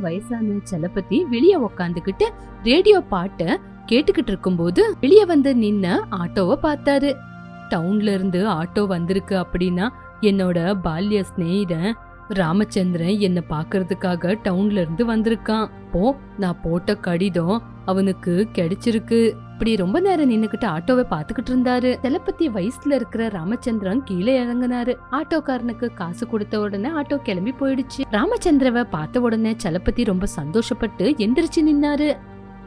வயசான செலப்பத்தி வெளிய உக்காந்துகிட்டு ரேடியோ பாட்ட கேட்டுக்கிட்டு இருக்கும்போது வெளிய வந்து நின்ன ஆட்டோவை பார்த்தாரு டவுன்ல இருந்து ஆட்டோ வந்திருக்கு அப்படின்னா என்னோட பால்ய சிநேகிதன் ராமச்சந்திரன் என்ன பாக்குறதுக்காக டவுன்ல இருந்து வந்திருக்கான். போ நான் போட்ட கடிதம் அவனுக்கு கிடைச்சிருக்கு. இப்படி ரொம்ப நேரம் நின்னுக்கிட்டு ஆட்டோவை பாத்துக்கிட்டு இருந்தாரு. தளபதி வயசுல இருக்கிற ராமச்சந்திரன் கீழே இறங்குனாரு. ஆட்டோக்காரனுக்கு காசு கொடுத்த உடனே ஆட்டோ கிளம்பி போயிடுச்சு. ராமச்சந்திரவை பார்த்த உடனே சலபதி ரொம்ப சந்தோஷப்பட்டு எந்திரிச்சு நின்னாரு.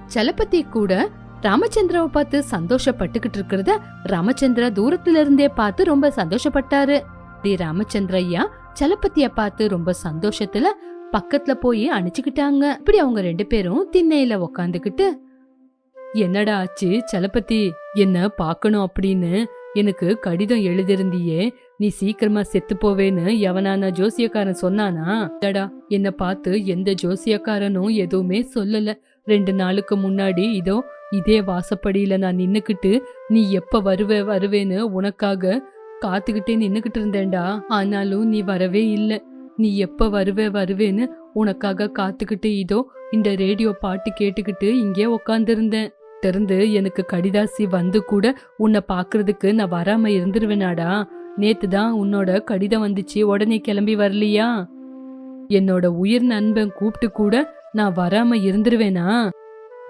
சலபதி கூட ராமச்சந்திரவை பார்த்து சந்தோஷப்பட்டுக்கிட்டு இருக்கிறத ராமச்சந்திர தூரத்துல இருந்தே பார்த்து ரொம்ப சந்தோஷப்பட்டாரு. தி ராமச்சந்திரய்யா சலப்பத்திய பார்த்து ரொம்ப சந்தோஷத்துல பக்கத்துல போய் அணிச்சுக்கிட்டாங்க இப்படி அவங்க ரெண்டு பேரும் திண்ணையில உக்காந்துக்கிட்டு என்னடா ஆச்சு சலப்பத்தி என்ன பார்க்கணும் அப்படின்னு எனக்கு கடிதம் எழுதிருந்தியே நீ சீக்கிரமா செத்து போவேன்னு எவனான ஜோசியக்காரன் சொன்னானா? தடா என்னை பார்த்து எந்த ஜோசியக்காரனும் எதுவுமே சொல்லல. ரெண்டு நாளுக்கு முன்னாடி இதோ இதே வாசப்படியில நான் நின்னுக்கிட்டு நீ எப்ப வருவ வருவேன்னு உனக்காக காத்துக்கிட்டே நின்னுகிட்டு இருந்தேன்டா. ஆனாலும் நீ வரவே இல்லை. நீ எப்ப வருவ வருவேன்னு உனக்காக காத்துக்கிட்டு இதோ இந்த ரேடியோ பாட்டு கேட்டுக்கிட்டு இங்கே உக்காந்துருந்தேன். திறந்து எனக்கு கடிதாசி வந்து கூட உன்னை பாக்குறதுக்கு நான் வராம இருந்துருவேனாடா. நேத்து தான் உன்னோட கடிதம் வந்துச்சு உடனே கிளம்பி வரலையா? என்னோட உயிர் நண்பன் கூப்பிட்டு கூட நான் வராம இருந்துருவேனா?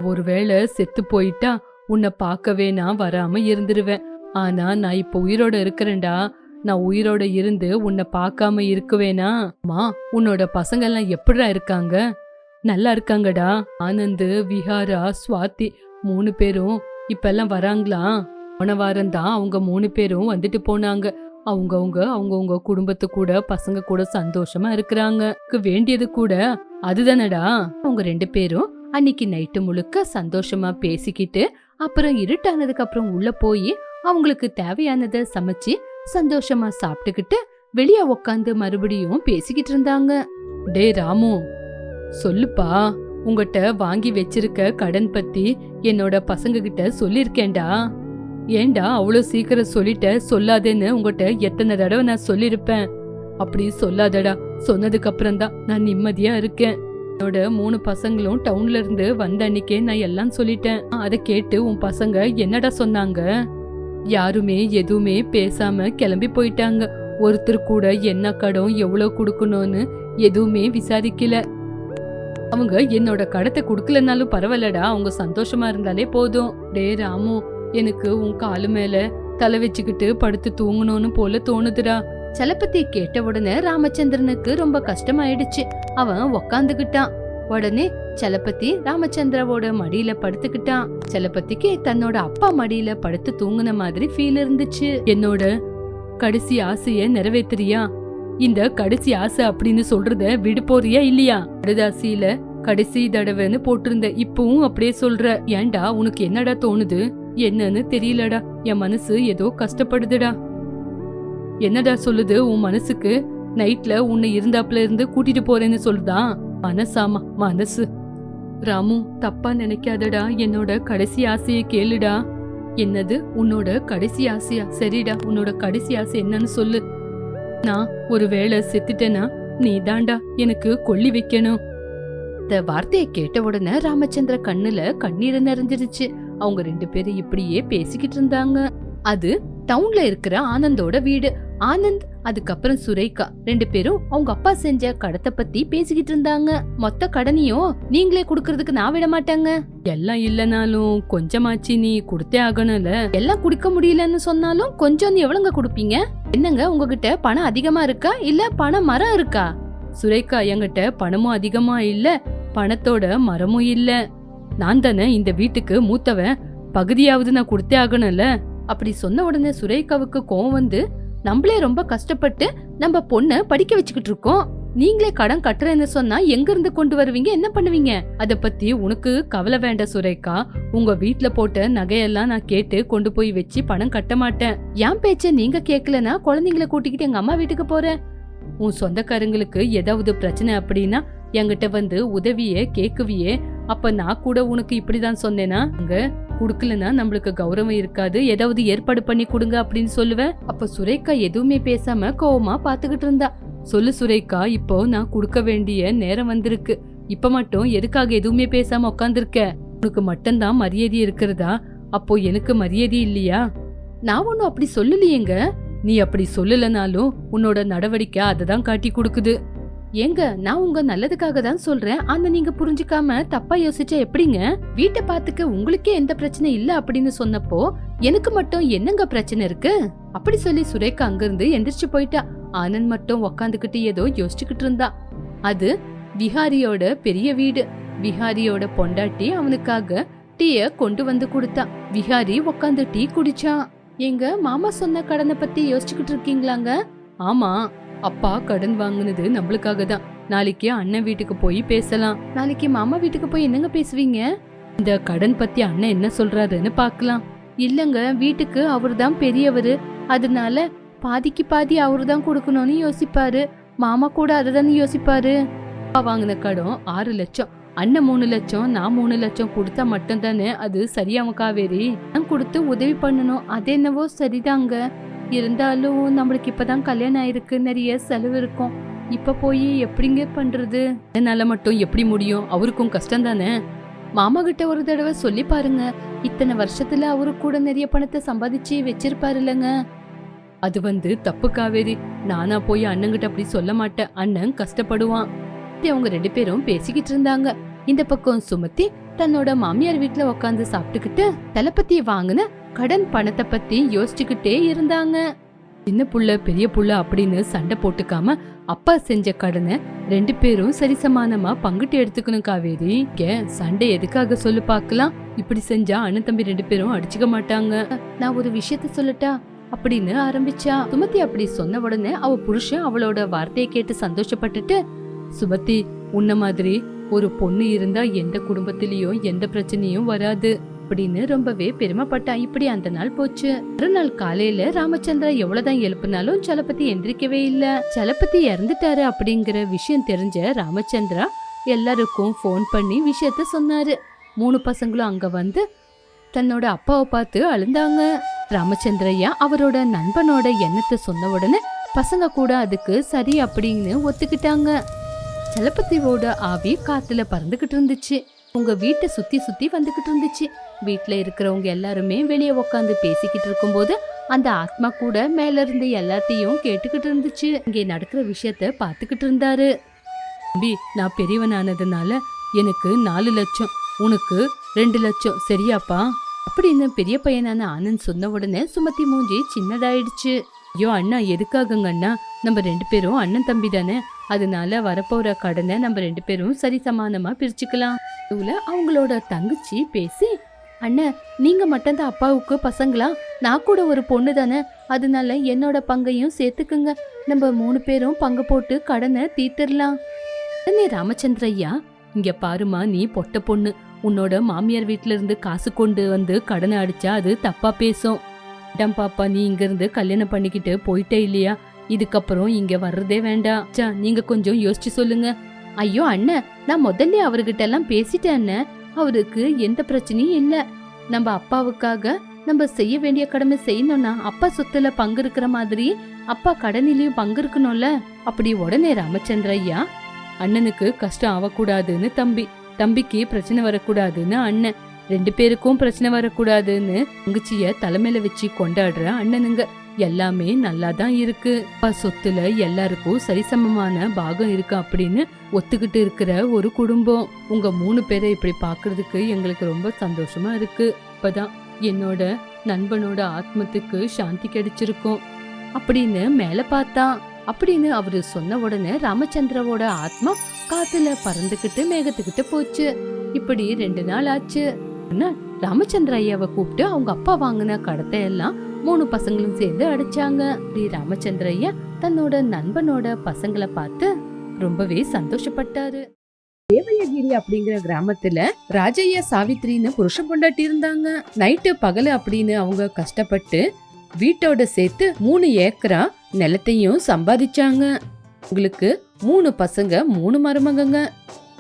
ஒருவேளை செத்து போயிட்டா உன்னை பார்க்கவே நான் வராம இருந்துருவேன். ஆனா நான் இப்ப உயிரோட இருக்கிறேன்டா. நான் உயிரோட இருந்து உன்னை பார்க்காம இருக்குவேனா? மா உன்னோட பசங்க எல்லாம் எப்படிடா இருக்காங்க? நல்லா இருக்காங்கடா. ஆனந்து விஹாரா சுவாதி மூணு பேரும் இப்பெல்லாம் வராங்களா? போன வாரம் தான் அவங்க மூணு பேரும் வந்துட்டு போனாங்க. அவங்கவுங்க அவங்கவுங்க குடும்பத்து கூட பசங்க கூட சந்தோஷமா இருக்கிறாங்க. வேண்டியது கூட அதுதானடா. அவங்க ரெண்டு பேரும் அன்னைக்கு நைட்டு முழுக்க சந்தோஷமா பேசிக்கிட்டு அப்புறம் இருட்டானதுக்கு அப்புறம் உள்ள போய் அவங்களுக்கு தேவையானதை சமைச்சு சந்தோஷமா சாப்பிட்டுக்கிட்டு வெளிய உக்காந்து மறுபடியும் பேசிக்கிட்டு இருந்தாங்க. டே ராமு சொல்லுப்பா. உங்ககிட்ட வாங்கி வச்சிருக்க கடன் பத்தி என்னோட பசங்க கிட்ட சொல்லிருக்கேன்டா. ஏன்டா அவ்வளோ சீக்கிரம் சொல்லிட்ட சொல்லாதேன்னு உங்ககிட்ட எத்தனை தடவை நான் சொல்லியிருப்பேன் அப்படி சொல்லாதடா. சொன்னதுக்கு அப்புறம் தான் நான் நிம்மதியா இருக்கேன். என்னோட மூணு பசங்களும் டவுன்ல இருந்து வந்த அன்னைக்கே நான் எல்லாம் சொல்லிட்டேன். அதை கேட்டு உன் பசங்க என்னடா சொன்னாங்க? யாருமே எதுவுமே பேசாம கிளம்பி போயிட்டாங்க. ஒருத்தர் கூட என்ன கடம் எவ்வளவு கொடுக்கணும்னு எதுவுமே விசாரிக்கல. அவங்க என்னோட கடத்தை கொடுக்கலனாலும் பரவாயில்லடா அவங்க சந்தோஷமா இருந்தாலே போதும். டே ராமு எனக்கு உன் காலு மேல தலை வச்சுக்கிட்டு படுத்து தூங்கணும்னு போல தோணுதுடா. சலப்பத்தி கேட்ட உடனே ராமச்சந்திரனுக்கு ரொம்ப கஷ்டமாயிடுச்சு. அவன் உக்காந்துகிட்டான் உடனே சலபதி ராமச்சந்திராவோட மடியில படுத்துக்கிட்டான். சலபதிக்கு தன்னோட அப்பா மடியில படுத்து தூங்குன மாதிரி ஃபீல் இருந்துச்சு. என்னோட கடைசி ஆசைய நிறைவேத்துறியா? இந்த கடைசி ஆசை அப்படின்னு சொல்றத விடு போறியா இல்லையா? கடுதாசியில கடைசி தடவைன்னு போட்டிருந்த இப்பவும் அப்படியே சொல்ற. ஏன்டா உனக்கு என்னடா தோணுது? என்னன்னு தெரியலடா. என் மனசு ஏதோ கஷ்டப்படுதுடா. என்னடா சொல்லுது? உன் மனசுக்கு நைட்ல உன்னை இருந்தாப்புல இருந்து கூட்டிட்டு போறேன்னு சொல்லுதா? மனசாமா மனசு. ராமு தப்பா நினைக்காதடா என்னோட கடைசி ஆசையை கேளுடா. என்னது? உன்னோட கடைசி ஆசையா? சரிடா உன்னோட கடைசி ஆசை என்னன்னு சொல்லு. நான் ஒருவேளை செத்துட்டேனா? நீ தாண்டா எனக்கு கொல்லி வைக்கணும். இந்த வார்த்தையை கேட்ட உடனே ராமச்சந்திர கண்ணுல கண்ணீர் நிறைஞ்சிருச்சு. அவங்க ரெண்டு பேரும் இப்படியே பேசிக்கிட்டு இருந்தாங்க. அது டவுன்ல இருக்கிற ஆனந்தோட வீடு. ஆனந்த் அதுக்கப்புறம் சுரேகா ரெண்டு பேரும் அவங்க அப்பா செஞ்ச கடத்தை பத்தி பேசிக்கிட்டு இருந்தாங்க. மொத்த கடனையும் நீங்களே குடுக்கறதுக்கு நான் விட மாட்டாங்க. எல்லாம் இல்லனாலும் கொஞ்சமாச்சு நீ கொடுத்தே ஆகணும்ல? எல்லாம் குடிக்க முடியலன்னு சொன்னாலும் கொஞ்சம் எவ்வளவுங்க கொடுப்பீங்க? என்னங்க உங்ககிட்ட பணம் அதிகமா இருக்கா? இல்ல பணம் மரம் இருக்கா? சுரேகா என்கிட்ட பணமும் அதிகமா இல்ல பணத்தோட மரமும் இல்ல. நான் தானே இந்த வீட்டுக்கு மூத்தவன் பகுதியாவது நான் கொடுத்தே ஆகணும்ல? அப்படி சொன்ன உடனே சுரேகாவுக்கு கோவம் வந்து நம்மளே ரொம்ப கஷ்டப்பட்டு நம்ம பொண்ண படிக்க வச்சுக்கிட்டு இருக்கோம். நீங்களே கடன் கட்டுறேன்னு சொன்னா எங்க இருந்து கொண்டு வருவீங்க? என்ன பண்ணுவீங்க? அத பத்தி உனக்கு கவலை வேண்டாம் சுரேகா. உங்க வீட்ல போட்ட நகையெல்லாம் நான் கேட்டு கொண்டு போய் வச்சு பணம் கட்ட மாட்டேன். என் பேச்ச நீங்க கேட்கலன்னா குழந்தைங்கள கூட்டிக்கிட்டு எங்க அம்மா வீட்டுக்கு போறேன்? உன் சொந்தக்காரங்களுக்கு ஏதாவது பிரச்சனை அப்படின்னா என்கிட்ட வந்து உதவியே கேக்குவியே அப்ப நான் கூட உனக்கு இப்படிதான் சொன்னேனா? அங்க குடுக்கலனா நம்மளுக்கு கௌரவம் இருக்காது. ஏதாவது ஏற்பாடு பண்ணி கொடுங்க அப்படின்னு சொல்லுவேன் அப்ப சுரேகா எதுவுமே பேசாம கோவமா பாத்துக்கிட்டு இருந்தா. சொல்லு சுரேகா இப்போ நான் கொடுக்க வேண்டிய நேரம் வந்திருக்கு. இப்ப மட்டும் எதுக்காக எதுவுமே பேசாம உட்காந்துருக்க உனக்கு மட்டும்தான் மரியாதை இருக்கிறதா? அப்போ எனக்கு மரியாதை இல்லையா? நான் ஒன்னும் அப்படி சொல்லலையேங்க. நீ அப்படி சொல்லலனாலும் உன்னோட நடவடிக்கை அதை தான் காட்டி கொடுக்குது. ஏங்க நான் உங்க நல்லதுக்காக தான் சொல்றேன். ஆனா நீங்க புரிஞ்சுக்காம தப்பா யோசிச்சா எப்படிங்க? வீட்டை பாத்துக்க உங்களுக்கே எந்த பிரச்சனை இல்ல அப்படின்னு சொன்னப்போ எனக்கு மட்டும் என்னங்க பிரச்சனை இருக்கு? அப்படி சொல்லி சுரேகா அங்கிருந்து எந்திரிச்சு போயிட்டா. ஆனந்த் மட்டும் உக்காந்துகிட்டு ஏதோ யோசிச்சுக்கிட்டு இருந்தா. அது விஹாரியோட பெரிய வீடு. விஹாரியோட பொண்டாட்டி அவனுக்காக டீய கொண்டு வந்து கொடுத்தா. விஹாரி உக்காந்து டீ குடிச்சான் எங்க மாமா சொன்ன கடனை பத்தி யோசிச்சுக்கிட்டு இருக்கீங்களாங்க? ஆமா. அப்பா கடன் வாங்குனது நம்மளுக்காக தான் நாளைக்கு அண்ணன் வீட்டுக்கு போய் பேசலாம். நாளைக்கு மாமா வீட்டுக்கு போய் என்னங்க பேசுவீங்க? இந்த கடன் பத்தி அண்ணன் என்ன சொல்றாருன்னு பார்க்கலாம் இல்லங்க வீட்டுக்கு அவர்தான் பெரியவரு. அதனால பாதிக்கு பாதி அவரு தான் கொடுக்கணும்னு யோசிப்பாரு. மாமா கூட அதுதானே யோசிப்பாரு. அப்பா வாங்கின கடன் ஆறு லட்சம். அண்ணன் மூணு லட்சம் நான் மூணு லட்சம் கொடுத்தா மட்டும்தானே அது சரியாம காவேரி? நான் கொடுத்து உதவி பண்ணணும். அது என்னவோ சரிதாங்க. இருந்தாலும் நம்மளுக்கு இப்பதான் கல்யாணம் ஆயிருக்கு நிறைய செலவு இருக்கும். இப்ப போய் எப்படிங்க பண்றது? என்னால மட்டும் எப்படி முடியும்? அவருக்கும் கஷ்டம் தானே மாமா கிட்ட ஒரு தடவை சொல்லி பாருங்க. இத்தனை வருஷத்துல அவரு கூட நிறைய பணத்தை சம்பாதிச்சு வச்சிருப்பாரு இல்லைங்க. அது வந்து தப்பு காவேரி. நானா போய் அண்ணங்கிட்ட அப்படி சொல்ல மாட்டேன். அண்ணன் கஷ்டப்படுவான். அவங்க ரெண்டு பேரும் பேசிக்கிட்டு இருந்தாங்க. இந்த பக்கம் சுமத்தி தன்னோட மாமியார் வீட்டுல உட்காந்து சாப்பிட்டுக்கிட்டு தளபதி வாங்கின கடன் பணத்தை பத்தி யோசிச்சுக்கிட்டே இருந்தாங்க. சின்ன புள்ள பெரிய புள்ள அப்படின்னு சண்டை போட்டுக்காம அப்பா செஞ்ச கடனை ரெண்டு பேரும் சரிசமானமா பங்கிட்டு எடுத்துக்கணும் காவேரி. சண்டை எதுக்காக சொல்லு பார்க்கலாம். இப்படி செஞ்சா அண்ணன் தம்பி ரெண்டு பேரும் அடிச்சுக்க மாட்டாங்க. நான் ஒரு விஷயத்த சொல்லட்டா? அப்படின்னு ஆரம்பிச்சா. சுமதி அப்படி சொன்ன உடனே அவ புருஷன் அவளோட வார்த்தையை கேட்டு சந்தோஷப்பட்டுட்டு சுமதி உன்ன மாதிரி ஒரு பொண்ணு இருந்தா எந்த குடும்பத்திலயும் எந்த பிரச்சனையும் வராது அப்படின்னு ரொம்பவே பெருமைப்பட்டா இப்படி அந்த நாள் போச்சு. மறுநாள் காலையில ராமச்சந்திரா எவ்வளவுதான் எழுப்புனாலும் சலபதி எந்திரிக்கவே இல்ல. சலபதி இறந்துட்டாரு அப்படிங்கிற விஷயம் தெரிஞ்ச ராமச்சந்திரா எல்லாருக்கும் ஃபோன் பண்ணி விஷயத்த சொன்னாரு. மூணு பசங்களும் அங்க வந்து தன்னோட அப்பாவை பார்த்து அழுந்தாங்க. ராமச்சந்திரையா அவரோட நண்பனோட எண்ணத்தை சொன்ன உடனே பசங்க கூட அதுக்கு சரி அப்படின்னு ஒத்துக்கிட்டாங்க. சலபதியோட ஆவி காத்துல பறந்துகிட்டு இருந்துச்சு. உங்க வீட்டை சுத்தி சுத்தி வந்துகிட்டு இருந்துச்சு. வீட்டுல இருக்கிறவங்க எல்லாருமே வெளியே உட்காந்து பேசிக்கிட்டு இருக்கும்போது அந்த ஆத்மா கூட மேல இருந்து எல்லாத்தையும் கேட்டுக்கிட்டு இருந்துச்சு. இங்கே நடக்கிற விஷயத்த பாத்துக்கிட்டு இருந்தாரு. தம்பி நான் பெரியவனானதுனால எனக்கு நாலு லட்சம். உனக்கு ரெண்டு லட்சம். சரியாப்பா? அப்படின்னு பெரிய பையனான ஆனந்த் சொன்ன உடனே சுமதி மூஞ்சி சின்னதாயிடுச்சு. ஐயோ அண்ணா எதுக்காகங்க அண்ணா? நம்ம ரெண்டு பேரும் அண்ணன் தம்பி தானே அதனால வரப்போற கடனை நம்ம ரெண்டு பேரும் சரிசமானமா பிரிச்சுக்கலாம். இதுல அவங்களோட தங்கச்சி பேசி அண்ணன் நீங்க மட்டும்தான் அப்பாவுக்கு பசங்களா? நான் கூட ஒரு பொண்ணு தானே. அதனால என்னோட பங்கையும் சேர்த்துக்குங்க. நம்ம மூணு பேரும் பங்கு போட்டு கடனை தீர்த்திடலாம். உடனே ராமச்சந்திரையா இங்க பாருமா நீ பொட்ட பொண்ணு. உன்னோட மாமியார் வீட்டுல இருந்து காசு கொண்டு வந்து கடனை அடிச்சா அது தப்பா பேசும். இடம் பாப்பா நீ இங்க இருந்து கல்யாணம் பண்ணிக்கிட்டு போயிட்டே இல்லையா? இதுக்கப்புறம் இங்க வர்றதே வேண்டாம். சா நீங்க கொஞ்சம் யோசிச்சு சொல்லுங்க. ஐயோ அண்ணன் நான் முதல்ல அவர்கிட்ட எல்லாம் பேசிட்டேன் அண்ணன் அவருக்கு எந்த பிரச்சனையும் இல்ல. நம்ம அப்பாவுக்காக நம்ம செய்ய வேண்டிய கடமை செய்யணும்னா அப்பா சொத்துல பங்கு இருக்கிற மாதிரி அப்பா கடனிலையும் பங்கு இருக்கணும்ல. அப்படி உடனே ராமச்சந்திர ஐயா அண்ணனுக்கு கஷ்டம் ஆகக்கூடாதுன்னு தம்பி. தம்பிக்கு பிரச்சனை வரக்கூடாதுன்னு அண்ணன் ரெண்டு பேருக்கும் பிரச்சனை வரக்கூடாதுன்னு தங்கச்சிய தலைமையில வச்சு கொண்டாடுற அண்ணனுங்க. எல்லாமே நல்லா தான் இருக்கு. அப்பா சொத்துல எல்லாருக்கும் சரிசமமான பாகம் இருக்கு அப்படின்னு ஒத்துக்கிட்டு இருக்கிற ஒரு குடும்பம். உங்க மூணு பேரை இப்படி பாக்குறதுக்கு எங்களுக்கு ரொம்ப சந்தோஷமா இருக்கு. இப்பதான் என்னோட நண்பனோட ஆத்மத்துக்கு சாந்தி கிடைச்சிருக்கும். அப்படின்னு மேல பார்த்தா அப்படின்னு அவரு சொன்ன உடனே ராமச்சந்திராவோட ஆத்மா காத்துல பறந்துகிட்டு மேகத்துக்கிட்ட போச்சு. இப்படி ரெண்டு நாள் ஆச்சு. ராமச்சந்திர ஐயாவை கூப்பிட்டு அவங்க அப்பா வாங்கின கடத்தை எல்லாம் மூணு பசங்களும் சேர்ந்து அடிச்சாங்க. ஸ்ரீ ராமச்சந்திரய்யா தன்னோட நண்பனோட பசங்களை பார்த்து ரொம்பவே சந்தோஷப்பட்டாரு. தேவயகிரி அப்படிங்கிற கிராமத்துல ராஜையா சாவித்ரின்னு புருஷ பொண்டாட்டி இருந்தாங்க. நைட்டு பகல் அப்படின்னு அவங்க கஷ்டப்பட்டு வீட்டோட சேர்த்து மூணு ஏக்கரா நிலத்தையும் சம்பாதிச்சாங்க. உங்களுக்கு மூணு பசங்க மூணு மருமகங்க.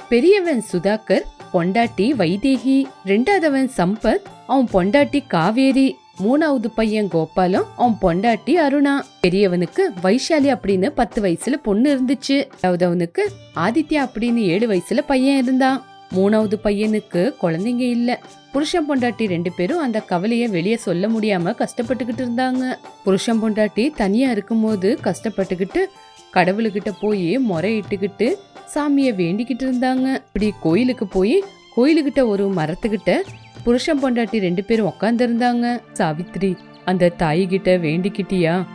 பெரியவன் சுதாகர் பொண்டாட்டி வைதேகி ரெண்டாவதவன் சம்பத் அவன் பொண்டாட்டி காவேரி மூணாவது பையன் கோபாலும் அவன் பொண்டாட்டி அருணா. பெரியவனுக்கு வைஷாலி அப்படின்னு பத்து வயசுல பொண்ணு இருந்துச்சு. அதாவது அவனுக்கு ஆதித்யா அப்படின்னு ஏழு வயசுல பையன் இருந்தான். மூணாவது பையனுக்கு குழந்தைங்க இல்ல. புருஷன் பொண்டாட்டி ரெண்டு பேரும் அந்த கவலைய வெளியே சொல்ல முடியாம கஷ்டப்பட்டுக்கிட்டு இருந்தாங்க. புருஷன் பொண்டாட்டி தனியா இருக்கும்போது கஷ்டப்பட்டுக்கிட்டு கடவுளுக்கிட்ட போய் முறையிட்டுக்கிட்டு சாமிய வேண்டிக்கிட்டு இருந்தாங்க. இப்படி கோயிலுக்கு போய் கோயிலுக்கிட்ட ஒரு மரத்துக்கிட்ட புருஷன் பொண்டாட்டி ரெண்டு பேரும் உக்காந்துருந்தாங்க. சாவித்ரி அந்த தாய்கிட்ட வேண்டிக்கிட்டியா?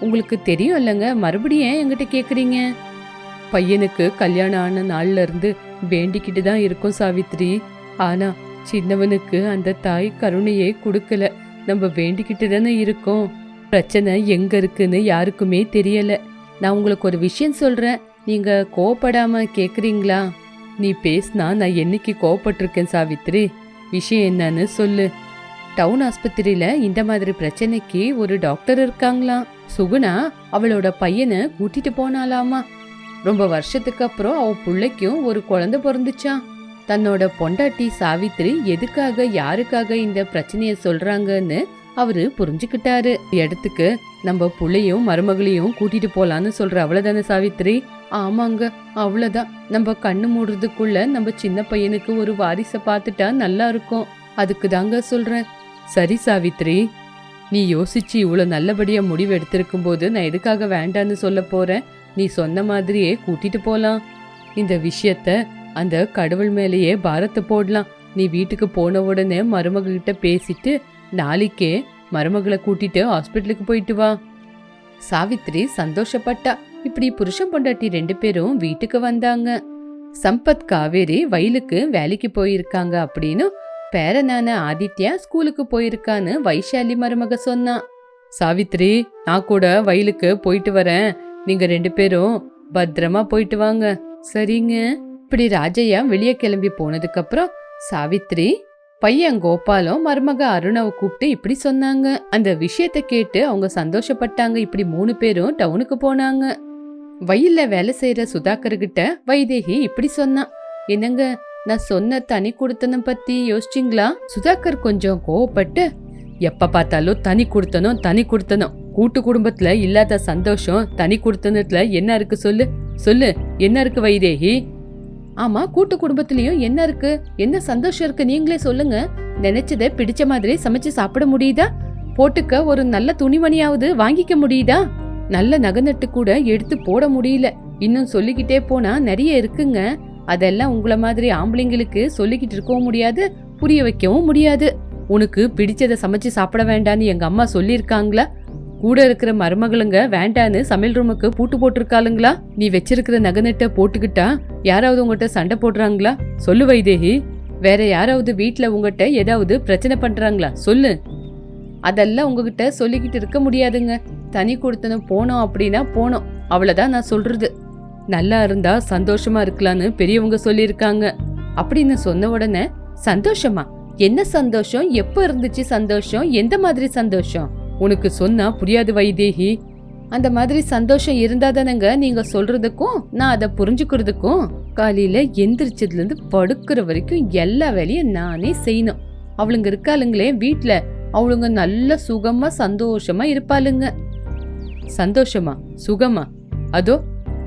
உங்களுக்கு தெரியும் இல்லைங்க மறுபடியும் ஏன் என்கிட்ட கேக்குறீங்க? பையனுக்கு கல்யாணம் ஆன நாள்ல இருந்து வேண்டிக்கிட்டு தான் இருக்கோம் சாவித்ரி. ஆனா சின்னவனுக்கு அந்த தாய் கருணையே கொடுக்கல. நம்ம வேண்டிக்கிட்டு தானே இருக்கோம். பிரச்சனை எங்க இருக்குன்னு யாருக்குமே தெரியல. நான் உங்களுக்கு ஒரு விஷயம் சொல்றேன். நீங்க கோவப்படாம கேக்குறீங்களா? நீ பேசினா நான் என்னைக்கு கோவப்பட்டிருக்கேன் சாவித்ரி? விஷயம் என்னன்னு சொல்லு. டவுன் ஆஸ்பத்திரியில இந்த மாதிரி பிரச்சனைக்கு ஒரு டாக்டர் இருக்காங்களாம். சுகுணா அவளோட பையனை கூட்டிட்டு போனாலாமா? ரொம்ப வருஷத்துக்கு அப்புறம் அவ பிள்ளைக்கும் ஒரு குழந்தை பிறந்துச்சான் தன்னோட பொண்டாட்டி சாவித்ரி எதுக்காக யாருக்காக இந்த பிரச்சனைய சொல்றாங்கன்னு அவரு புரிஞ்சுக்கிட்டாரு. இடத்துக்கு நம்ம புள்ளையும் மருமகளையும் கூட்டிட்டு போலான்னு சொல்ற அவ்வளவுதானே சாவித்ரி ஆமாங்க அவ்வளோதான் நம்ம கண்ணு மூடுறதுக்குள்ள நம்ம சின்ன பையனுக்கு ஒரு வாரிசை பார்த்துட்டா நல்லா இருக்கும். அதுக்கு தாங்க சொல்கிறேன் சரி சாவித்ரி நீ யோசிச்சு இவ்வளோ நல்லபடியாக முடிவு எடுத்திருக்கும் போது நான் எதுக்காக வேண்டான்னு சொல்ல போகிறேன் நீ சொன்ன மாதிரியே கூட்டிட்டு போகலாம் இந்த விஷயத்த அந்த கடவுள் மேலேயே பாரத்தை போடலாம். நீ வீட்டுக்கு போன உடனே மருமகிட்ட பேசிட்டு நாளைக்கே மருமகளை கூட்டிட்டு ஹாஸ்பிட்டலுக்கு போயிட்டு வா. சாவித்ரி சந்தோஷப்பட்டா. இப்படி புருஷன் பொண்டாட்டி ரெண்டு பேரும் வீட்டுக்கு வந்தாங்க. சம்பத் காவேரி வயலுக்கு வேலைக்கு போயிருக்காங்க அப்படின்னு பேரனான ஆதித்யா ஸ்கூலுக்கு போயிருக்கான்னு வைஷாலி மருமக சொன்னான் சாவித்ரி நான் கூட வயலுக்கு போயிட்டு வரேன். நீங்க ரெண்டு பேரும் பத்திரமா போயிட்டு வாங்க. சரிங்க. இப்படி ராஜையா வெளியே கிளம்பி போனதுக்கு அப்புறம் சாவித்ரி பையன் கோபாலும் மருமக அருணாவை கூப்பிட்டு இப்படி சொன்னாங்க. அந்த விஷயத்த கேட்டு அவங்க சந்தோஷப்பட்டாங்க. இப்படி மூணு பேரும் டவுனுக்கு போனாங்க. வயல்ல வேலை செய்யற சுதாகர்கிட்ட வைதேகி இப்படி சொன்னான் என்னங்க நான் சொன்ன தனி குடுத்தனம் பத்தி யோசிச்சிங்களா? சுதாகர் கொஞ்சம் கோவப்பட்டு எப்ப பார்த்தாலும் தனி கொடுத்தனும் தனி கொடுத்தனும். கூட்டு குடும்பத்துல இல்லாத சந்தோஷம் தனி கொடுத்தனத்துல என்ன இருக்கு சொல்லு? சொல்லு என்ன இருக்கு வைதேகி? ஆமா கூட்டு குடும்பத்திலயும் என்ன இருக்கு? என்ன சந்தோஷம் இருக்கு நீங்களே சொல்லுங்க. நினைச்சத பிடிச்ச மாதிரி சமைச்சு சாப்பிட முடியுதா? போட்டுக்க ஒரு நல்ல துணிமணியாவது வாங்கிக்க முடியுதா? நல்ல நகநட்டு கூட எடுத்து போட முடியல. இன்னும் சொல்லிக்கிட்டே போனா நிறைய இருக்குங்க. அதெல்லாம் உங்களை மாதிரி ஆம்பளைங்களுக்கு சொல்லிக்கிட்டு இருக்கவும் முடியாது புரிய வைக்கவும் முடியாது. உனக்கு பிடிச்சதை சமைச்சு சாப்பிட வேண்டான்னு எங்க அம்மா சொல்லியிருக்காங்களா? கூட இருக்கிற மருமகளுங்க வேண்டான்னு சமையல் ரூமுக்கு பூட்டு போட்டிருக்காளுங்களா? நீ வச்சிருக்கிற நகநட்டை போட்டுக்கிட்டா யாராவது உங்ககிட்ட சண்டை போடுறாங்களா? சொல்லு வைதேகி. வேற யாராவது வீட்டில் உங்ககிட்ட ஏதாவது பிரச்சனை பண்றாங்களா? சொல்லு. அதெல்லாம் உங்ககிட்ட சொல்லிக்கிட்டு இருக்க முடியாதுங்க. தனி கொடுத்தனும் போனோம் அப்படின்னா போனோம். அவ்வளோதான் நான் சொல்கிறது நல்லா இருந்தா சந்தோஷமா இருக்கலாம்னு பெரியவங்க சொல்லியிருக்காங்க. அப்படின்னு சொன்ன உடனே சந்தோஷமா? என்ன சந்தோஷம்? எப்போ இருந்துச்சு சந்தோஷம்? எந்த மாதிரி சந்தோஷம்? உனக்கு சொன்னா புரியாது வைதேகி. அந்த மாதிரி சந்தோஷம் இருந்தாதானங்க நீங்க சொல்றதுக்கும் நான் அதை புரிஞ்சுக்கிறதுக்கும். காலையில எந்திரிச்சதுல இருந்து படுக்கிற வரைக்கும் எல்லா வேலையும் நானே செய்யணும். அவளுங்க இருக்காளுங்களே வீட்டில் அவளுங்க நல்ல சுகமா சந்தோஷமா இருப்பாளுங்க. சந்தோஷமா சுகமா? அதோ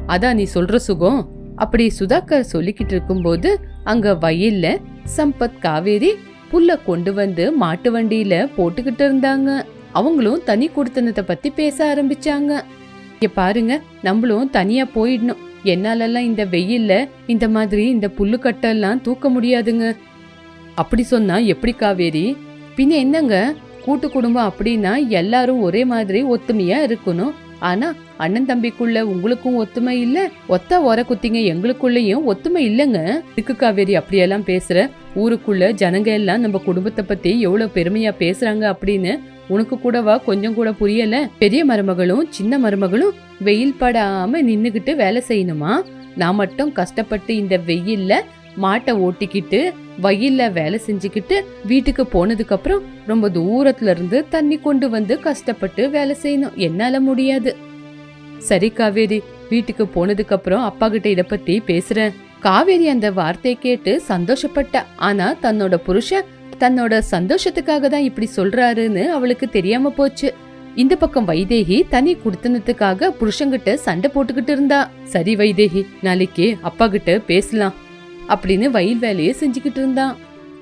அதான் நீ சொல்ற சுகம். அப்படி சுதாகர் சொல்லிக்கிட்டு இருக்கும்போது அங்க வயல்ல சம்பத் காவேரி புல்ல கொண்டு வந்து மாட்டு வண்டியில போட்டுக்கிட்டு இருந்தாங்க. அவங்களும் தனி கொடுத்தனத்தை பத்தி பேச ஆரம்பிச்சாங்க. இங்க பாருங்க நம்மளும் தனியா போயிடணும். என்னாலெல்லாம் இந்த வெயில்ல இந்த மாதிரி இந்த புல்லுக்கட்டெல்லாம் தூக்க முடியாதுங்க. அப்படி சொன்னா எப்படி காவேரி? பின்ன என்னங்க? கூட்டு குடும்பம் அப்படின்னா எல்லாரும் ஒரே மாதிரி ஒத்துமையா இருக்கணும். ஆனா அண்ணன் தம்பிக்குள்ள உங்களுக்கும் ஒத்துமை இல்ல ஒத்த ஒர குத்திங்க எங்களுக்குள்ளயும் ஒத்துமை இல்லைங்க. திக்கு காவேரி அப்படியெல்லாம் பேசுற ஊருக்குள்ள ஜனங்க எல்லாம் நம்ம குடும்பத்தை பத்தி எவ்வளவு பெருமையா பேசுறாங்க அப்படின்னு உனக்கு கூடவா கொஞ்சம் கூட புரியல? பெரிய மருமகளும் சின்ன மருமகளும் வெயில் படாம நின்னுகிட்டு வேலை செய்யணுமா? நான் மட்டும் கஷ்டப்பட்டு இந்த வெயில்ல மாட்டை ஓட்டிக்கிட்டு வயல்ல வேலை செஞ்சுக்கிட்டு வீட்டுக்கு போனதுக்கு அப்புறம் ரொம்ப தூரத்துல இருந்து தண்ணி கொண்டு வந்து கஷ்டப்பட்டு வேலை செய்யணும். என்னால முடியாது. சரி காவேரி வீட்டுக்கு போனதுக்கு அப்புறம் அப்பா கிட்ட இத பத்தி பேசுறேன். காவேரி அந்த வார்த்தையை கேட்டு சந்தோஷப்பட்டா. ஆனா தன்னோட புருஷன் தன்னோட சந்தோஷத்துக்காக தான் இப்படி சொல்றாருன்னு அவளுக்கு தெரியாம போச்சு. இந்த பக்கம் வைதேகி தனி குடுத்தனத்துக்காக புருஷங்கிட்ட சண்டை போட்டுக்கிட்டு இருந்தா. சரி வைதேகி நாளைக்கு அப்பா கிட்ட பேசலாம். அப்படின்னு வயல் வேலையை செஞ்சுக்கிட்டு இருந்தான்.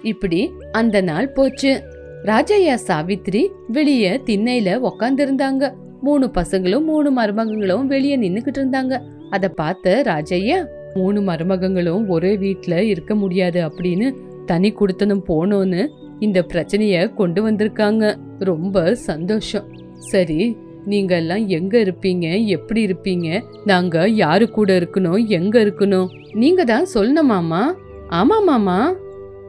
இப்படி அந்த நாள் போச்சு. ராஜையா சாவித்ரி வெளியே திண்ணையில உக்காந்துருந்தாங்க. மூணு பசங்களும் மூணு மருமகங்களும் வெளியே நின்னுக்கிட்டு இருந்தாங்க. அதை பார்த்த ராஜையா மூணு மருமகங்களும் ஒரே வீட்டில் இருக்க முடியாது அப்படின்னு தனி கொடுத்தனும் போனோன்னு இந்த பிரச்சனையை கொண்டு வந்திருக்காங்க. ரொம்ப சந்தோஷம். சரி நீங்க எல்லாம் எங்க இருப்பீங்க? எப்படி இருப்பீங்க? நாங்க யாரு கூட இருக்கணும்? எங்க இருக்கணும்? நீங்க தான் சொல்லணும் மாமா. ஆமா மாமா.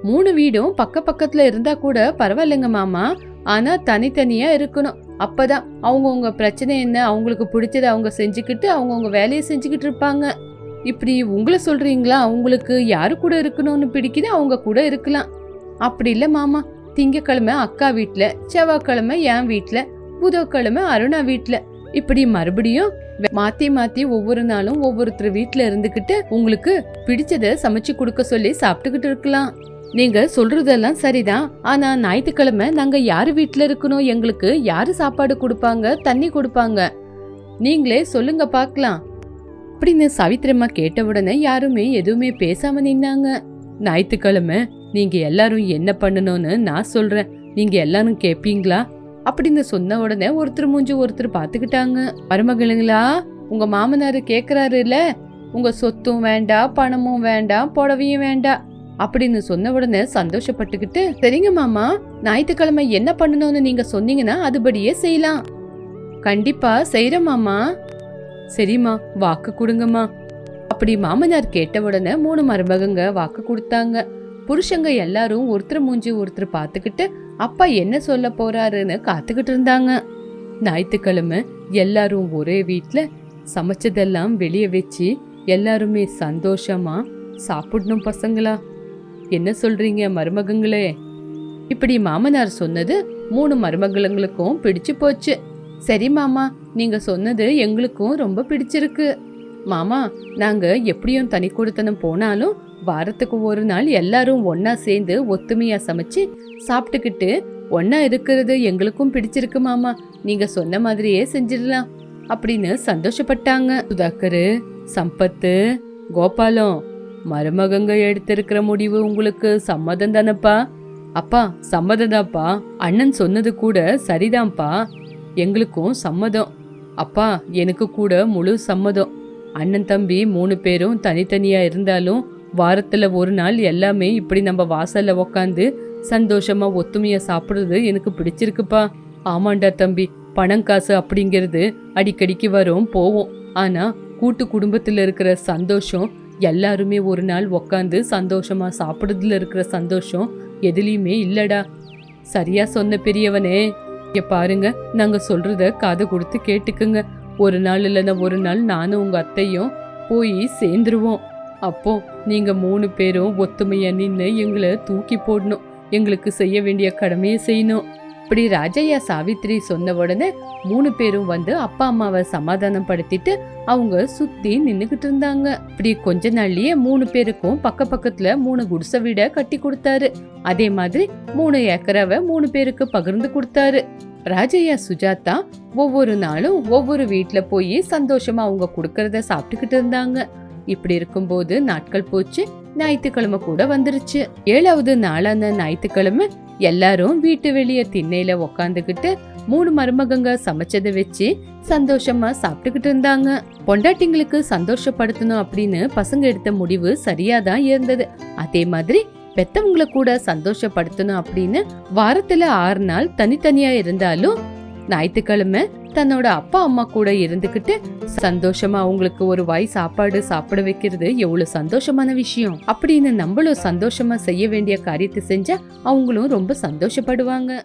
மூணு வீடும் பக்க பக்கத்துல இருந்தா கூட பரவாயில்லைங்க மாமா. ஆனா தனித்தனியா இருக்கணும். அப்பதான் அவங்கவுங்க பிரச்சனை என்ன அவங்களுக்கு பிடிச்சத அவங்க செஞ்சுக்கிட்டு அவங்கவுங்க வேலையை செஞ்சுக்கிட்டு இருப்பாங்க. இப்படி உங்களை சொல்றீங்களா? அவங்களுக்கு யாரு கூட இருக்கணும்னு பிடிக்குது அவங்க கூட இருக்கலாம். அப்படி இல்லை மாமா. திங்கக்கிழமை அக்கா வீட்டில் செவ்வாய்க்கிழமை என் வீட்டில் புதன்கிழமை அருணா வீட்டில் இப்படி மறுபடியும் வே- மாத்தி மாத்தி ஒவ்வொரு நாளும் ஒவ்வொருத்தர் வீட்டில் இருந்துகிட்டு உங்களுக்கு பிடிச்சத சமைச்சு கொடுக்க சொல்லி சாப்பிட்டுக்கிட்டு இருக்கலாம். நீங்க சொல்றதெல்லாம் சரிதான். ஆனா ஞாயிற்றுக்கிழமை நாங்க யாரு வீட்டில் இருக்கணும்? எங்களுக்கு யாரு சாப்பாடு கொடுப்பாங்க? தண்ணி கொடுப்பாங்க? நீங்களே சொல்லுங்க பார்க்கலாம். அப்படின்னு சவித்திரம்மா கேட்ட உடனே யாருமே எதுவுமே பேசாம நின்னாங்க. ஞாயிற்றுக்கிழமை நீங்க எல்லாரும் என்ன பண்ணணும்னு நான் சொல்றேன். நீங்க எல்லாரும் கேட்பீங்களா அப்படின்னு சொன்ன உடனே ஒருத்தர் மூஞ்சி ஒருத்தர் பார்த்துக்கிட்டாங்க. மருமகளுங்களா உங்க கேட்குறாரு இல்லை உங்க சொத்தும் வேண்டாம் பணமும் வேண்டாம் புடவையும் வேண்டாம் அப்படின்னு சொன்ன உடனே சந்தோஷப்பட்டுக்கிட்டு சரிங்க மாமா ஞாயிற்றுக்கிழமை என்ன பண்ணணும்னு நீங்க சொன்னீங்கன்னா அதுபடியே செய்யலாம். கண்டிப்பா செய்யறேன் மாமா. சரிம்மா வாக்கு கொடுங்கம்மா. அப்படி மாமனார் கேட்ட உடனே மூணு மருமகங்க வாக்கு கொடுத்தாங்க. புருஷங்க எல்லாரும் ஒருத்தர் மூஞ்சி ஒருத்தர் பார்த்துக்கிட்டு அப்பா என்ன சொல்ல போறாருன்னு காத்துக்கிட்டு இருந்தாங்க. ஞாயிற்றுக்கிழமை எல்லாரும் ஒரே வீட்டில் சமைச்சதெல்லாம் வெளியே வச்சு எல்லாருமே சந்தோஷமா சாப்பிடணும் பசங்களா. என்ன சொல்றீங்க மருமகங்களே? இப்படி மாமனார் சொன்னது மூணு மருமகளுங்களுக்கும் பிடிச்சு போச்சு. சரி மாமா நீங்க சொன்னது எங்களுக்கும் ரொம்ப பிடிச்சிருக்கு. மாமா நாங்க எப்படியும் தனி கொடுத்தனம் போனாலும் வாரத்துக்கு ஒரு நாள் எல்லாரும் ஒன்னா சேர்ந்து ஒத்துமையா சமைச்சு சாப்பிட்டுக்கிட்டு ஒன்னா இருக்கிறது எங்களுக்கும் பிடிச்சிருக்கு மாமா. நீங்க சொன்ன மாதிரியே செஞ்சிடலாம். அப்படின்னு சந்தோஷப்பட்டாங்க. சுதாகர் சம்பத்து கோபாலம் மருமகங்க எடுத்திருக்கிற முடிவு உங்களுக்கு சம்மதம் தானப்பா? அப்பா சம்மதம் தான்ப்பா. அண்ணன் சொன்னது கூட சரிதான்ப்பா. எங்களுக்கும் சம்மதம். அப்பா எனக்கு கூட முழு சம்மதம். அண்ணன் தம்பி மூணு பேரும் தனித்தனியா இருந்தாலும் வாரத்தில் ஒரு நாள் எல்லாமே இப்படி நம்ம வாசலில் உக்காந்து சந்தோஷமாக ஒத்துமையாக சாப்பிட்றது எனக்கு பிடிச்சிருக்குப்பா. ஆமாண்டா தம்பி பணம் காசு அப்படிங்கிறது அடிக்கடிக்கு வரும் போவோம். ஆனால் கூட்டு குடும்பத்தில் இருக்கிற சந்தோஷம் எல்லாருமே ஒரு நாள் உக்காந்து சந்தோஷமாக சாப்பிட்றதுல இருக்கிற சந்தோஷம் எதுலேயுமே இல்லைடா. சரியா சொன்ன பெரியவனே இங்கே பாருங்க நாங்கள் சொல்கிறத காது கொடுத்து கேட்டுக்குங்க. ஒரு நாள் இல்லைன்னா ஒரு நாள் நானும் உங்கள் அத்தையும் போய் சேர்ந்துருவோம். அப்போ நீங்க மூணு பேரும் ஒத்துமையா நின்று எங்களை தூக்கி போடணும். எங்களுக்கு செய்ய வேண்டிய கடமையை செய்யணும். இப்படி ராஜையா சாவித்ரி சொன்ன உடனே மூணு பேரும் வந்து அப்பா அம்மாவை சமாதானம் படுத்திட்டு அவங்க சுத்தி நின்னுகிட்டு இருந்தாங்க. இப்படி கொஞ்ச நாள்லயே மூணு பேருக்கும் பக்க பக்கத்துல மூணு குடிசை வீட கட்டி கொடுத்தாரு. அதே மாதிரி மூணு ஏக்கராவை மூணு பேருக்கு பகிர்ந்து கொடுத்தாரு. ராஜையா சுஜாதா ஒவ்வொரு நாளும் ஒவ்வொரு வீட்டுல போய் சந்தோஷமா அவங்க கொடுக்கறத சாப்பிட்டுக்கிட்டு இருந்தாங்க. இப்படி இருக்கும்போது நாட்கள் போச்சு ஞாயிற்றுக்கிழமை கூட வந்துருச்சு. ஏழாவது நாளான ஞாயிற்றுக்கிழமை எல்லாரும் வீட்டு வெளிய திண்ணையில உக்காந்துக்கிட்டு மூணு மருமகங்க சமைச்சதை வச்சு சந்தோஷமா சாப்பிட்டுக்கிட்டு இருந்தாங்க. பொண்டாட்டிங்களுக்கு சந்தோஷப்படுத்தணும் அப்படின்னு பசங்க எடுத்த முடிவு சரியாதான் இருந்தது. அதே மாதிரி பெத்தவங்கள கூட சந்தோஷப்படுத்தணும் அப்படின்னு வாரத்துல ஆறு நாள் தனித்தனியா இருந்தாலும் ஞாயிற்றுக்கிழமை தன்னோட அப்பா அம்மா கூட இருந்துகிட்டு சந்தோஷமா அவங்களுக்கு ஒரு வாய் சாப்பாடு சாப்பிட வைக்கிறது எவ்வளவு சந்தோஷமான விஷயம். அப்படின்னு நம்மளும் சந்தோஷமா செய்ய வேண்டிய காரியத்தை செஞ்சா அவங்களும் ரொம்ப சந்தோஷப்படுவாங்க.